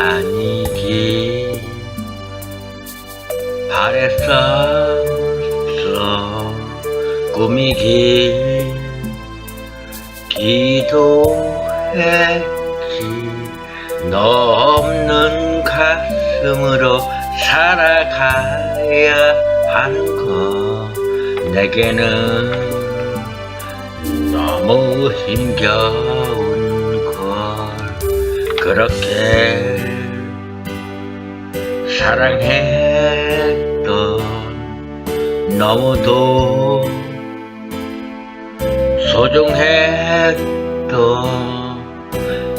아니기. 바랬었어 꿈이길 기도했지. 너 없는 가슴으로 살아가야 하는 거 내게는 너무 힘겨운 걸. 그렇게 사랑했던 너무도 소중했던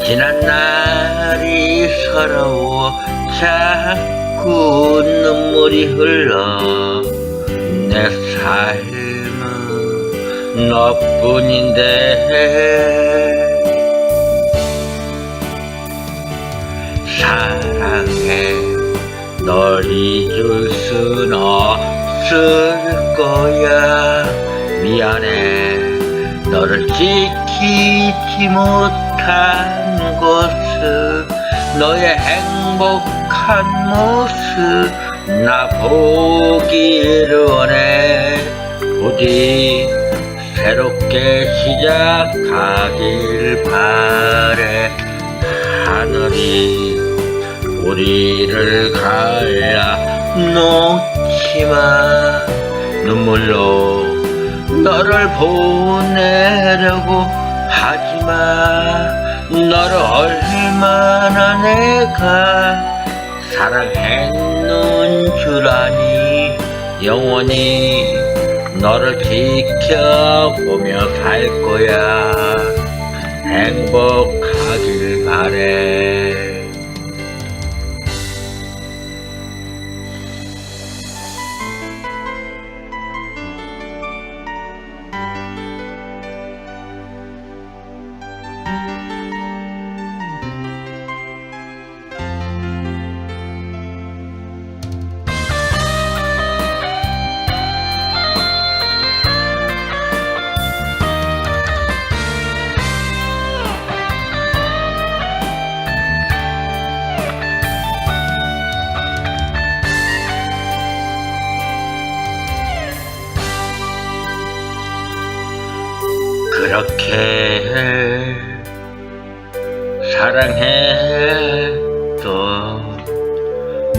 지난 날이 서러워 자꾸 눈물이 흘러 내 삶은 너뿐인데. 사랑해 널 잊을 순 없을 거야. 미안해. 너를 지키지 못한 것을 너의 행복한 모습. 나 보기를 원해. 부디 새롭게 시작하길 바래. 하늘이 우리를 갈라 놓지마 눈물로 너를 보내려고 하지마 너를 얼마나 내가 사랑했는 줄 아니? 영원히 너를 지켜보며 살 거야. 행복하길 바래 그렇게 사랑했던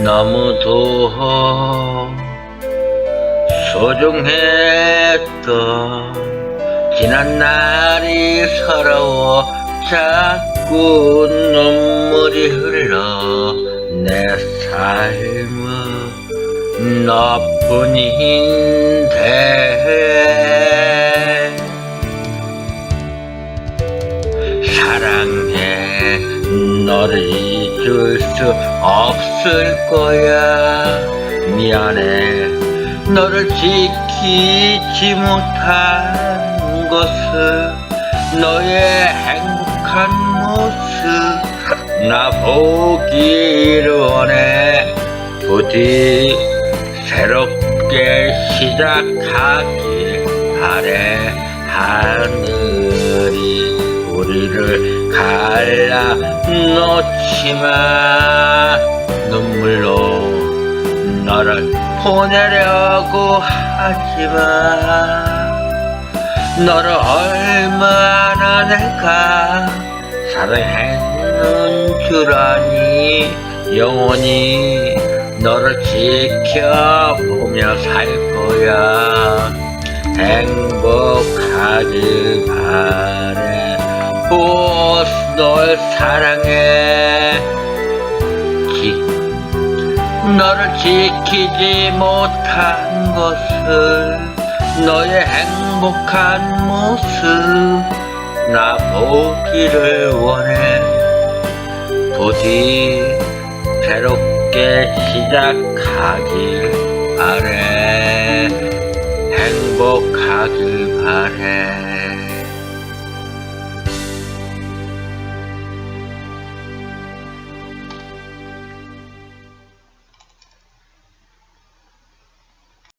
너무도 소중했던 지난 날이 서러워 자꾸 눈물이 흘러 내 삶은 너뿐인데 사랑해. 너를 잊을 수 없을 거야. 미안해. 너를 지키지 못한 것을 너의 행복한 모습. 나 보기를 원해. 부디 새롭게 시작하길 바래. 하늘이 우리를 갈라 놓지마. 눈물로 너를 보내려고 하지마. 너를 얼마나 내가 사랑했는 줄 아니? 영원히 너를 지켜보며 살 거야. 행복하길 바래 보스 널 사랑해. 지, 너를 지키지 못한 것을 너의 행복한 모습. 나 보기를 원해. 부디 새롭게 시작하길 바래. 행복하길 바래